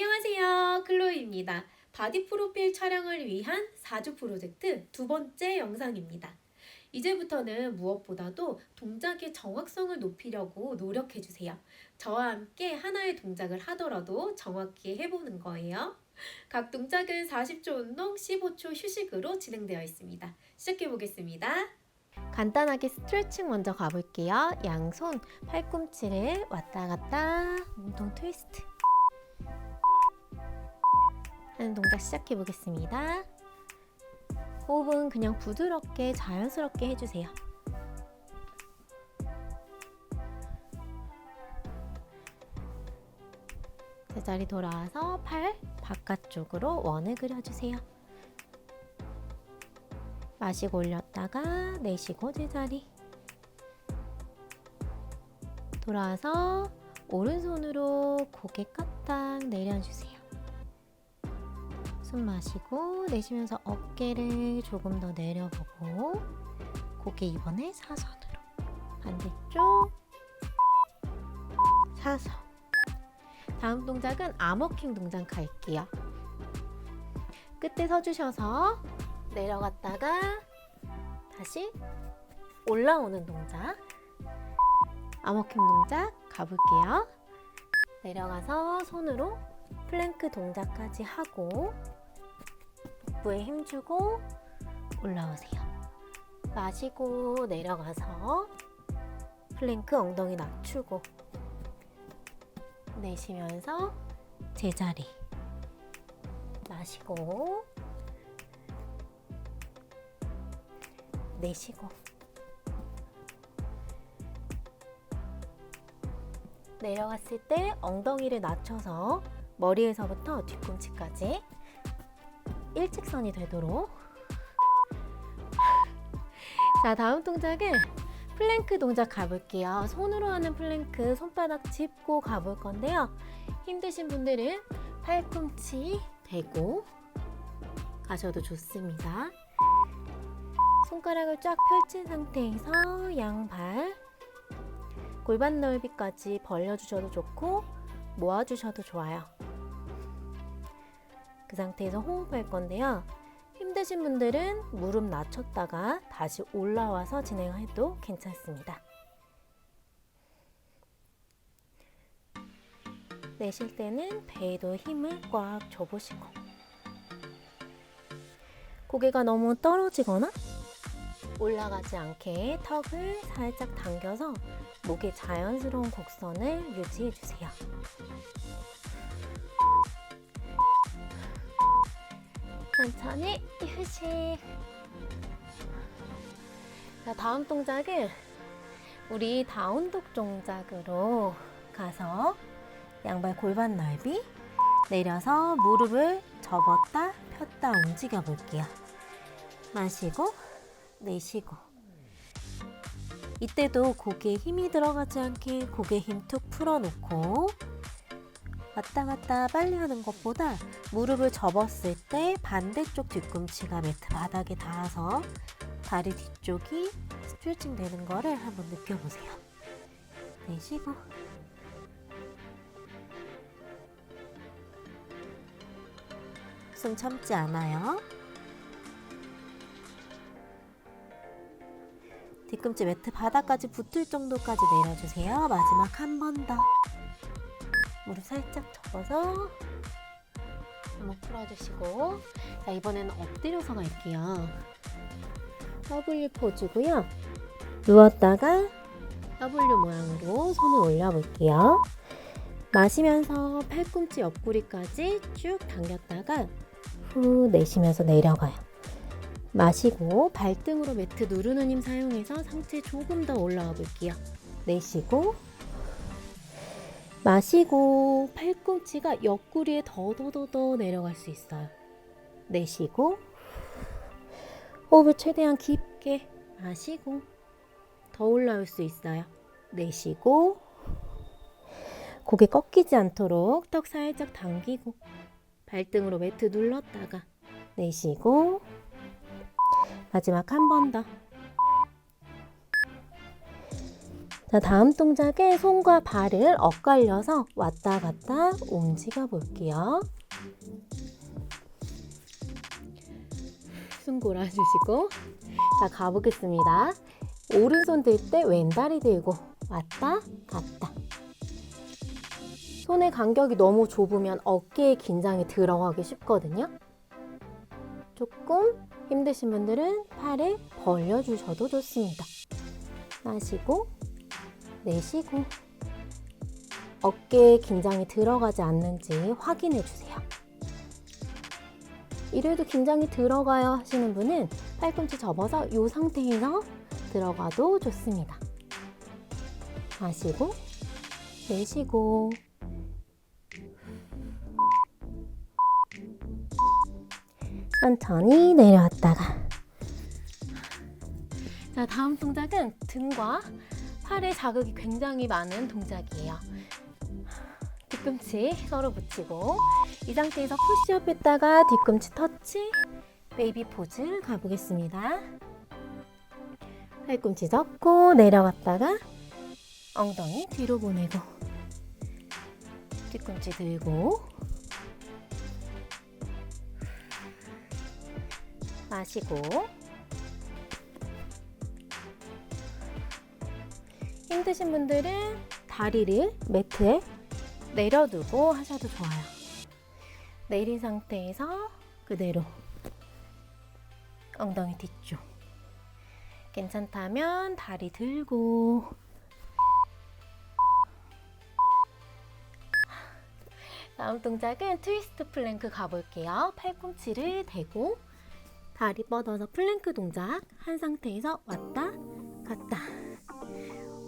안녕하세요. 클로이입니다. 바디 프로필 촬영을 위한 4주 프로젝트 두 번째 영상입니다. 이제부터는 무엇보다도 동작의 정확성을 높이려고 노력해주세요. 저와 함께 하나의 동작을 하더라도 정확히 해보는 거예요. 각 동작은 40초 운동, 15초 휴식으로 진행되어 있습니다. 시작해 보겠습니다. 간단하게 스트레칭 먼저 가볼게요. 양손 팔꿈치를 왔다 갔다 몸통 트위스트 하는 동작 시작해 보겠습니다. 호흡은 그냥 부드럽게 자연스럽게 해주세요. 제자리 돌아와서 팔 바깥쪽으로 원을 그려주세요. 마시고 올렸다가 내쉬고 제자리 돌아와서 오른손으로 고개 까딱 내려주세요. 숨 마시고 내쉬면서 어깨를 조금 더 내려보고 고개 이번에 사선으로. 반대쪽. 사선. 다음 동작은 암워킹 동작 갈게요. 끝에 서주셔서 내려갔다가 다시 올라오는 동작. 암워킹 동작 가볼게요. 내려가서 손으로 플랭크 동작까지 하고 복부에 힘주고 올라오세요. 마시고 내려가서 플랭크 엉덩이 낮추고 내쉬면서 제자리 마시고 내쉬고 내려갔을 때 엉덩이를 낮춰서 머리에서부터 뒤꿈치까지 일직선이 되도록. 자 다음 동작은 플랭크 동작 가볼게요. 손으로 하는 플랭크 손바닥 짚고 가볼 건데요. 힘드신 분들은 팔꿈치 대고 가셔도 좋습니다. 손가락을 쫙 펼친 상태에서 양발 골반 넓이까지 벌려주셔도 좋고 모아주셔도 좋아요 그 상태에서 호흡할 건데요. 힘드신 분들은 무릎 낮췄다가 다시 올라와서 진행해도 괜찮습니다. 내쉴 때는 배에도 힘을 꽉 줘보시고 고개가 너무 떨어지거나 올라가지 않게 턱을 살짝 당겨서 목의 자연스러운 곡선을 유지해 주세요. 천천히 휴식. 자, 다음 동작은 우리 다운독 동작으로 가서 양발 골반 넓이 내려서 무릎을 접었다 폈다 움직여 볼게요. 마시고 내쉬고 이때도 고개에 힘이 들어가지 않게 고개 힘 툭 풀어놓고 왔다 갔다 빨리 하는 것보다 무릎을 접었을 때 반대쪽 뒤꿈치가 매트 바닥에 닿아서 다리 뒤쪽이 스트레칭 되는 거를 한번 느껴보세요. 내쉬고 숨 참지 않아요. 뒤꿈치 매트 바닥까지 붙을 정도까지 내려주세요. 마지막 한 번 더. 무릎 살짝 접어서 한번 풀어주시고. 자 이번에는 엎드려서 갈게요. W 포즈고요. 누웠다가 W 모양으로 손을 올려볼게요. 마시면서 팔꿈치 옆구리까지 쭉 당겼다가 후 내쉬면서 내려가요. 마시고 발등으로 매트 누르는 힘 사용해서 상체 조금 더 올라와 볼게요. 내쉬고 마시고 팔꿈치가 옆구리에 더더더더 내려갈 수 있어요. 내쉬고 호흡을 최대한 깊게 마시고 더 올라올 수 있어요. 내쉬고 고개 꺾이지 않도록 턱 살짝 당기고 발등으로 매트 눌렀다가 내쉬고 마지막 한 번 더 자, 다음 동작에 손과 발을 엇갈려서 왔다 갔다 움직여 볼게요. 숨 골아주시고. 자, 가보겠습니다. 오른손 들 때 왼다리 들고 왔다 갔다. 손의 간격이 너무 좁으면 어깨에 긴장이 들어가기 쉽거든요. 조금 힘드신 분들은 팔을 벌려주셔도 좋습니다. 마시고 내쉬고 어깨에 긴장이 들어가지 않는지 확인해 주세요. 이래도 긴장이 들어가요 하시는 분은 팔꿈치 접어서 이 상태에서 들어가도 좋습니다. 마시고 내쉬고 천천히 내려왔다가 자 다음 동작은 등과 팔에 자극이 굉장히 많은 동작이에요. 뒤꿈치 서로 붙이고 이 상태에서 푸시업 했다가 뒤꿈치 터치 베이비 포즈 가보겠습니다. 팔꿈치 접고 내려갔다가 엉덩이 뒤로 보내고 뒤꿈치 들고 마시고 힘드신 분들은 다리를 매트에 내려두고 하셔도 좋아요. 내린 상태에서 그대로 엉덩이 뒤쪽. 괜찮다면 다리 들고 다음 동작은 트위스트 플랭크 가볼게요. 팔꿈치를 대고 다리 뻗어서 플랭크 동작 한 상태에서 왔다 갔다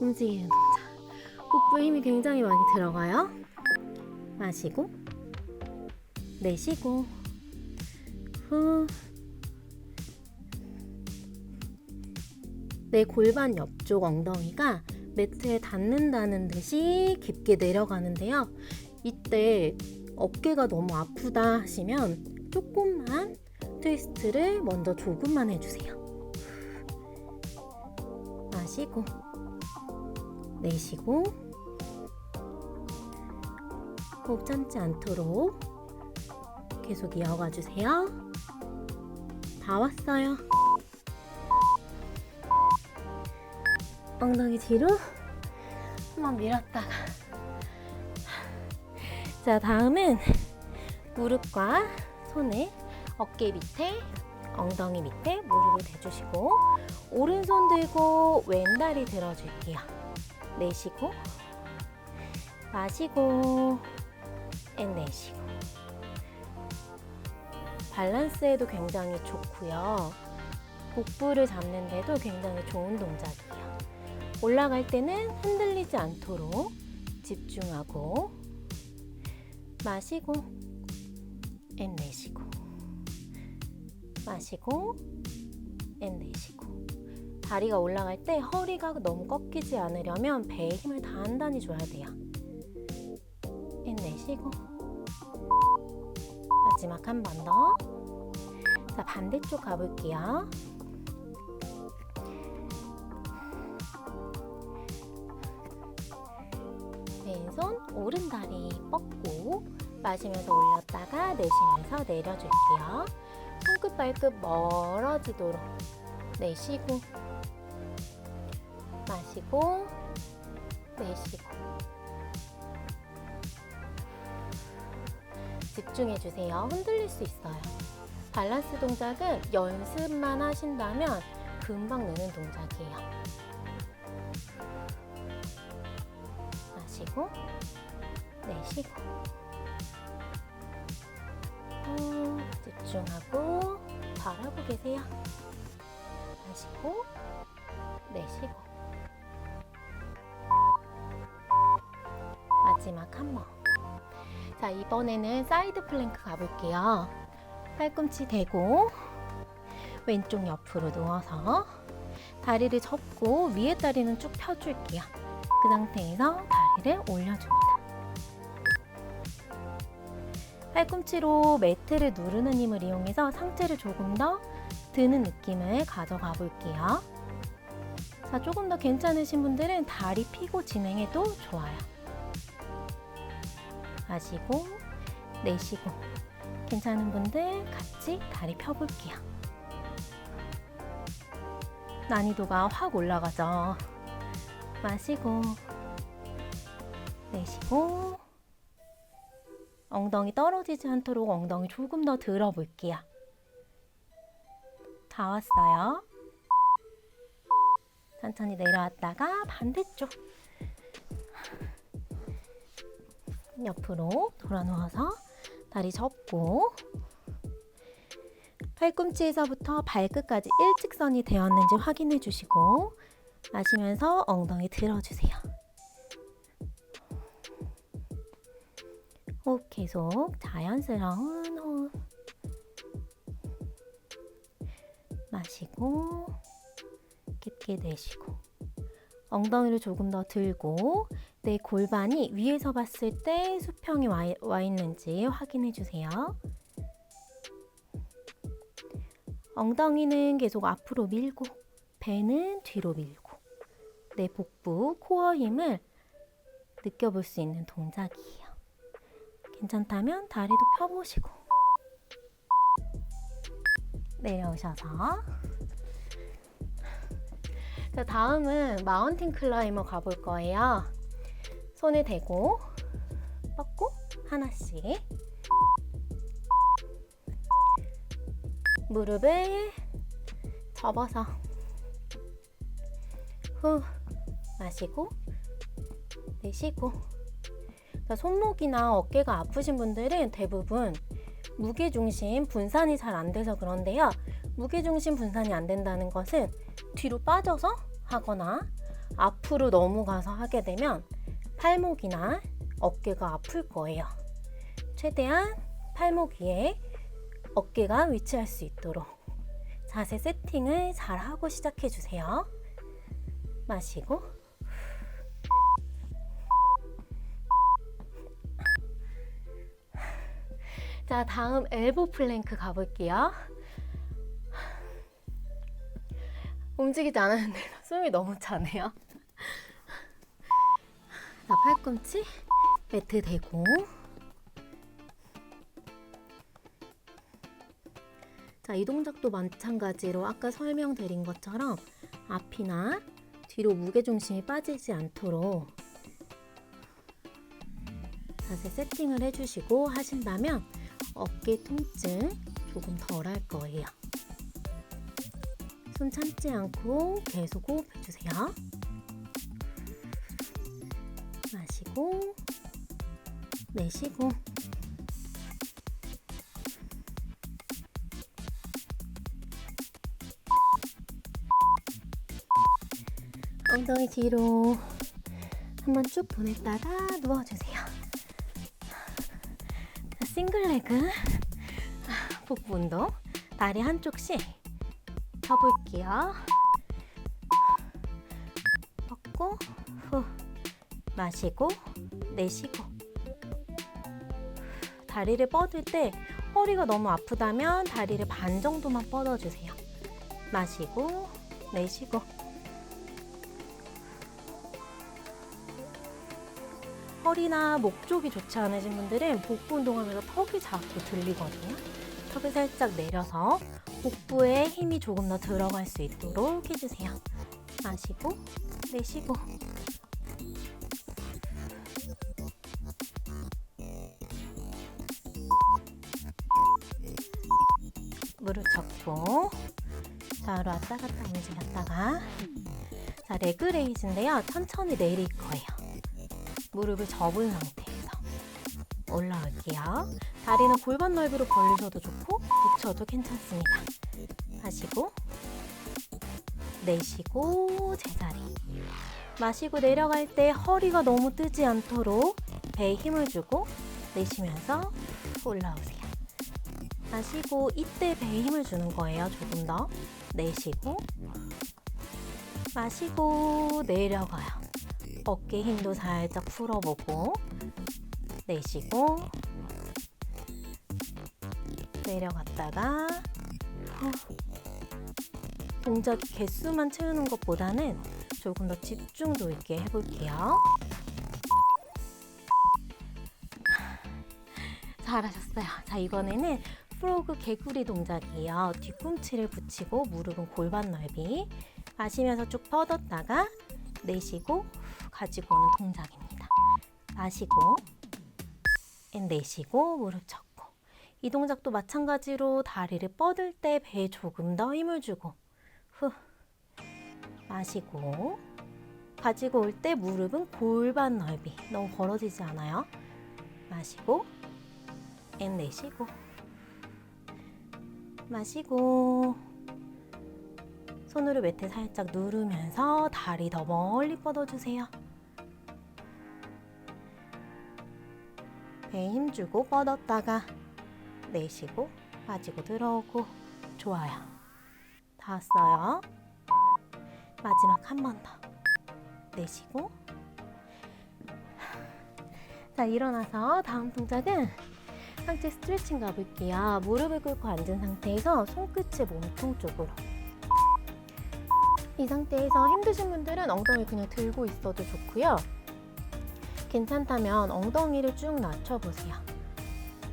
움직이는 동작. 복부에 힘이 굉장히 많이 들어가요. 마시고 내쉬고 후. 내 골반 옆쪽 엉덩이가 매트에 닿는다는 듯이 깊게 내려가는데요. 이때 어깨가 너무 아프다 하시면 조금만 트위스트를 먼저 조금만 해주세요. 마시고 내쉬고 호흡 참지 않도록 계속 이어가 주세요. 다 왔어요. 엉덩이 뒤로 한번 밀었다가 자 다음은 무릎과 손을 어깨 밑에 엉덩이 밑에 무릎을 대주시고 오른손 들고 왼다리 들어줄게요. 내쉬고 마시고 앤 내쉬고 밸런스에도 굉장히 좋고요. 복부를 잡는데도 굉장히 좋은 동작이에요. 올라갈 때는 흔들리지 않도록 집중하고 마시고 앤 내쉬고 마시고 앤 내쉬고 다리가 올라갈 때 허리가 너무 꺾이지 않으려면 배에 힘을 단단히 줘야 돼요. 앤 내쉬고 마지막 한 번 더. 자, 반대쪽 가볼게요. 왼손 오른 다리 뻗고 마시면서 올렸다가 내쉬면서 내려줄게요. 손끝 발끝 멀어지도록 내쉬고 마시고 내쉬고 집중해 주세요. 흔들릴 수 있어요. 밸런스 동작은 연습만 하신다면 금방 느는 동작이에요. 마시고 내쉬고 음, 집중하고 잘하고 계세요. 마시고 내쉬고 마지막 한 번. 자, 이번에는 사이드 플랭크 가볼게요. 팔꿈치 대고 왼쪽 옆으로 누워서 다리를 접고 위에 다리는 쭉 펴줄게요. 그 상태에서 다리를 올려줍니다. 팔꿈치로 매트를 누르는 힘을 이용해서 상체를 조금 더 드는 느낌을 가져가 볼게요. 자, 조금 더 괜찮으신 분들은 다리 펴고 진행해도 좋아요. 마시고, 내쉬고. 괜찮은 분들 같이 다리 펴볼게요. 난이도가 확 올라가죠. 마시고, 내쉬고, 엉덩이 떨어지지 않도록 엉덩이 조금 더 들어볼게요. 다 왔어요. 천천히 내려왔다가 반대쪽 옆으로 돌아 누워서 다리 접고 팔꿈치에서부터 발끝까지 일직선이 되었는지 확인해 주시고 마시면서 엉덩이 들어주세요. 호흡 계속 자연스러운 호흡 마시고 깊게 내쉬고 엉덩이를 조금 더 들고 내 골반이 위에서 봤을 때 수평이 와, 와 있는지 확인해 주세요. 엉덩이는 계속 앞으로 밀고 배는 뒤로 밀고 내 복부 코어 힘을 느껴볼 수 있는 동작이에요. 괜찮다면 다리도 펴보시고 내려오셔서 자, 다음은 마운틴 클라이머 가볼 거예요. 손에 대고 뻗고 하나씩 무릎을 접어서 후 마시고 내쉬고 자, 손목이나 어깨가 아프신 분들은 대부분 무게중심 분산이 잘 안 돼서 그런데요. 무게중심 분산이 안 된다는 것은 뒤로 빠져서 하거나 앞으로 넘어가서 하게 되면 팔목이나 어깨가 아플 거예요. 최대한 팔목 위에 어깨가 위치할 수 있도록 자세 세팅을 잘 하고 시작해 주세요. 마시고 자, 다음 엘보 플랭크 가볼게요. 움직이지 않았는데 숨이 너무 차네요. 자, 팔꿈치 매트 대고 자, 이 동작도 마찬가지로 아까 설명드린 것처럼 앞이나 뒤로 무게중심이 빠지지 않도록 자세 세팅을 해주시고 하신다면 어깨 통증 조금 덜 할 거예요. 손 참지 않고 계속 호흡해주세요. 마시고 내쉬고 엉덩이 뒤로 한번 쭉 보냈다가 누워주세요. 자, 싱글레그 아, 복부 운동 다리 한쪽씩 펴볼게요. 마시고 내쉬고 다리를 뻗을 때 허리가 너무 아프다면 다리를 반 정도만 뻗어주세요. 마시고 내쉬고 허리나 목 쪽이 좋지 않으신 분들은 복부 운동하면서 턱이 자꾸 들리거든요. 턱을 살짝 내려서 복부에 힘이 조금 더 들어갈 수 있도록 해주세요. 마시고 내쉬고 움직였다가 자 레그 레이즈인데요. 천천히 내릴 거예요. 무릎을 접은 상태에서 올라올게요. 다리는 골반 넓이로 벌리셔도 좋고 붙여도 괜찮습니다. 하시고 내쉬고 제자리 마시고 내려갈 때 허리가 너무 뜨지 않도록 배에 힘을 주고 내쉬면서 올라오세요. 마시고 이때 배에 힘을 주는 거예요. 조금 더 내쉬고 마시고 내려가요. 어깨 힘도 살짝 풀어보고 내쉬고 내려갔다가 후. 동작 개수만 채우는 것보다는 조금 더 집중도 있게 해볼게요. 잘하셨어요. 자, 이번에는 프로그 개구리 동작이에요. 뒤꿈치를 붙이고 무릎은 골반 넓이. 마시면서 쭉 뻗었다가 내쉬고 후 가지고 오는 동작입니다. 마시고 앤 내쉬고 무릎 접고 이 동작도 마찬가지로 다리를 뻗을 때 배에 조금 더 힘을 주고 후 마시고 가지고 올 때 무릎은 골반 넓이 너무 벌어지지 않아요. 마시고 앤 내쉬고 마시고 손으로 매트 살짝 누르면서 다리 더 멀리 뻗어주세요. 배에 힘주고 뻗었다가 내쉬고 빠지고 들어오고 좋아요. 다 왔어요. 마지막 한 번 더. 내쉬고 자 일어나서 다음 동작은 상체 스트레칭 가볼게요. 무릎을 꿇고 앉은 상태에서 손끝을 몸통 쪽으로 이 상태에서 힘드신 분들은 엉덩이 그냥 들고 있어도 좋고요. 괜찮다면 엉덩이를 쭉 낮춰보세요.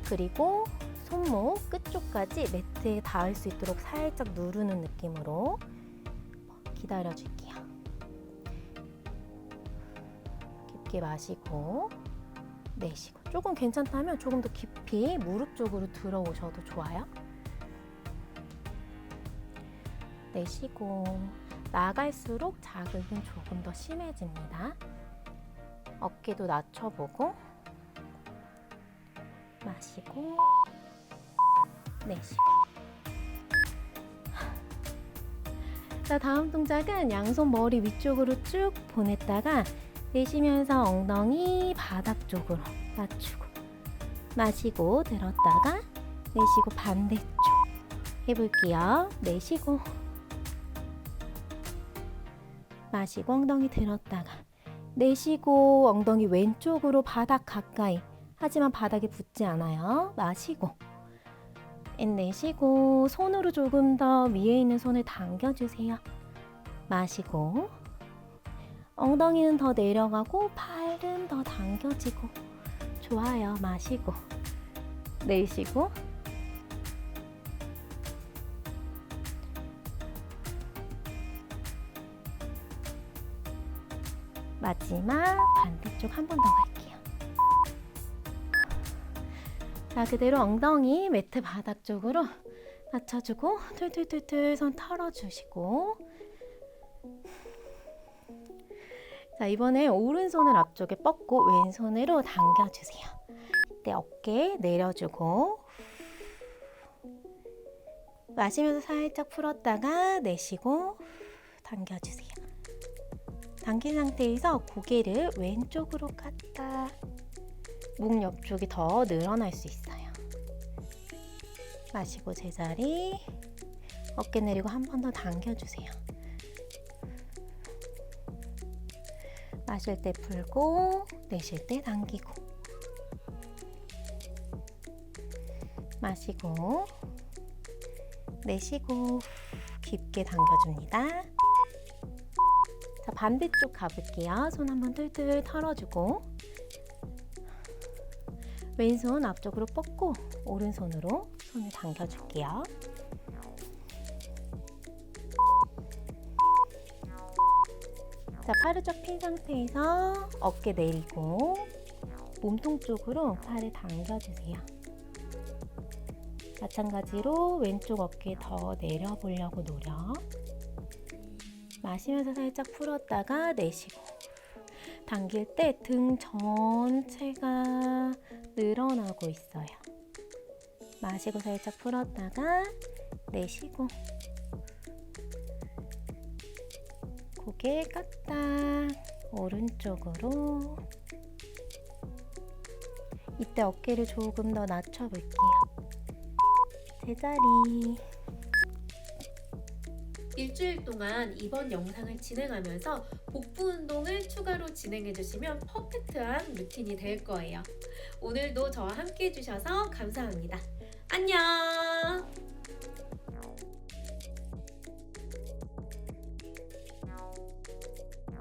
그리고 손목 끝쪽까지 매트에 닿을 수 있도록 살짝 누르는 느낌으로 기다려줄게요. 깊게 마시고 내쉬고 조금 괜찮다면 조금 더 깊이 무릎 쪽으로 들어오셔도 좋아요. 내쉬고 나갈수록 자극은 조금 더 심해집니다. 어깨도 낮춰보고 마시고 내쉬고 자 다음 동작은 양손 머리 위쪽으로 쭉 보냈다가 내쉬면서 엉덩이 바닥 쪽으로 낮추고 마시고 들었다가 내쉬고 반대쪽 해볼게요. 내쉬고 마시고 엉덩이 들었다가 내쉬고 엉덩이 왼쪽으로 바닥 가까이 하지만 바닥에 붙지 않아요. 마시고 앤 내쉬고 손으로 조금 더 위에 있는 손을 당겨주세요. 마시고 엉덩이는 더 내려가고 팔은 더 당겨지고 좋아요. 마시고 내쉬고 마지막 반대쪽 한 번 더 갈게요. 자, 그대로 엉덩이 매트 바닥 쪽으로 맞춰주고 툴툴툴툴 손 털어주시고 자, 이번에 오른손을 앞쪽에 뻗고 왼손으로 당겨주세요. 이때 어깨 내려주고 마시면서 살짝 풀었다가 내쉬고 당겨주세요. 당긴 상태에서 고개를 왼쪽으로 갔다 목 옆쪽이 더 늘어날 수 있어요. 마시고 제자리 어깨 내리고 한 번 더 당겨주세요. 마실 때 풀고 내쉴 때 당기고 마시고 내쉬고 깊게 당겨줍니다. 자, 반대쪽 가볼게요. 손 한번 툴툴 털어주고 왼손 앞쪽으로 뻗고 오른손으로 손을 당겨줄게요. 자, 팔을 쫙 핀 상태에서 어깨 내리고 몸통 쪽으로 팔을 당겨주세요. 마찬가지로 왼쪽 어깨 더 내려보려고 노력. 마시면서 살짝 풀었다가 내쉬고 당길 때 등 전체가 늘어나고 있어요. 마시고 살짝 풀었다가 내쉬고 고개 깎다 오른쪽으로 이때 어깨를 조금 더 낮춰볼게요. 제자리 일주일 동안 이번 영상을 진행하면서 복부 운동을 추가로 진행해 주시면 퍼펙트한 루틴이 될 거예요. 오늘도 저와 함께 해주셔서 감사합니다. 안녕!